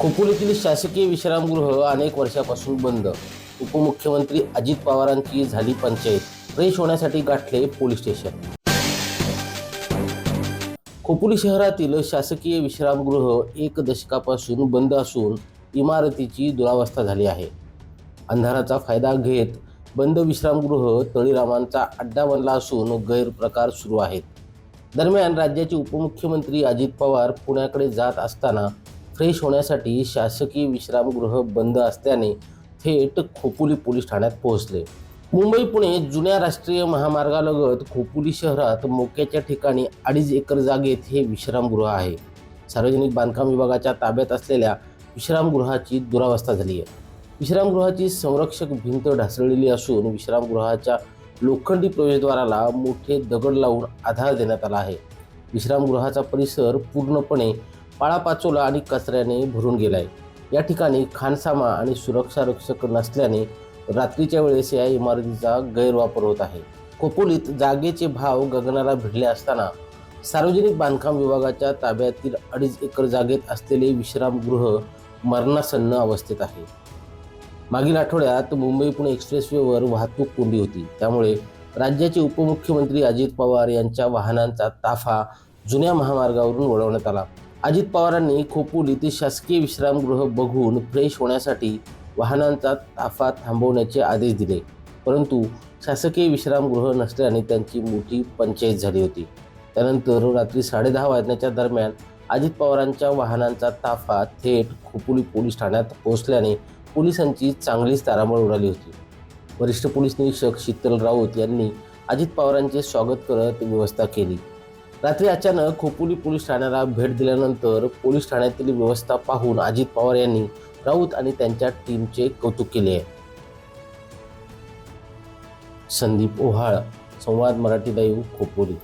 खोपोलीतील शासकीय विश्रामगृह अनेक वर्षापासून बंद. उपमुख्यमंत्री अजित पवारांची झाली पंचायत फ्रेश होण्यासाठी गाठले पोलीस स्टेशन. खोपोली शहरातील शासकीय विश्रामगृह एक दशकापासून बंद असून इमारतीची दुरावस्था झाली आहे. अंधाराचा फायदा घेत बंद विश्रामगृह तळीरामांचा अड्डा बनला असून गैरप्रकार सुरू आहेत. दरम्यान राज्याचे उपमुख्यमंत्री अजित पवार पुण्याकडे जात असताना फ्रेश होण्यासाठी शासकीय विश्रामगृह बंद असल्याने थेट खोपोली पोलीस ठाण्यात पोहोचले. मुंबई पुणे जुन्या राष्ट्रीय महामार्गालगत खोपोली शहरात मोक्याच्या ठिकाणी अडीच एकर जागेत हे विश्रामगृह आहे. सार्वजनिक बांधकाम विभागाच्या ताब्यात असलेल्या विश्रामगृहाची दुरावस्था झाली आहे. विश्रामगृहाची संरक्षक भिंत ढासळलेली असून विश्रामगृहाच्या लोखंडी प्रवेशद्वाराला मोठे दगड लावून आधार देण्यात आला आहे. विश्रामगृहाचा परिसर पूर्णपणे पाळापाचोला आणि कचऱ्याने भरून गेलाय. या ठिकाणी खानसामा आणि सुरक्षा रक्षक नसल्याने रात्रीच्या वेळेस या इमारतीचा गैरवापर होत आहे. खोपोलीत जागेचे भाव गगनाला भिडले असताना सार्वजनिक बांधकाम विभागाच्या ताब्यातील अडीच एकर जागेत असलेले विश्रामगृह मरणासन्न अवस्थेत आहे. मागील आठवड्यात मुंबई पुणे एक्सप्रेसवेवर वाहतूक कोंडी होती. त्यामुळे राज्याचे उपमुख्यमंत्री अजित पवार यांच्या वाहनांचा ताफा जुन्या महामार्गावरून वळवण्यात आला. अजित पवारांनी खोपोलीत शासकीय विश्रामगृह बघून फ्रेश होण्यासाठी वाहनांचा ताफा थांबवण्याचे आदेश दिले. परंतु शासकीय विश्रामगृह नसल्याने त्यांची मोठी पंचायत झाली होती. त्यानंतर रात्री साडेदहा वाजण्याच्या दरम्यान अजित पवारांच्या वाहनांचा ताफा थेट खोपोली पोलीस ठाण्यात पोहोचल्याने पोलिसांची चांगलीच तारांबळ उडाली होती. वरिष्ठ पोलीस निरीक्षक शीतल राऊत यांनी अजित पवारांचे स्वागत करत व्यवस्था केली. रात्री अचानक खोपोली पोलीस ठाण्याला भेट दिल्यानंतर पोलीस ठाण्यातील व्यवस्था पाहून अजित पवार यांनी राऊत आणि त्यांच्या टीमचे कौतुक केले. आहे संदीप ओहाळ संवाद मराठी दैव खोपोली.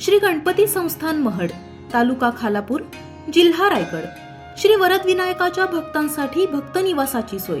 श्री गणपती संस्थान महड तालुका खालापूर जिल्हा रायगड. श्री वरद विनायकाच्या भक्तांसाठी भक्त निवासाची सोय.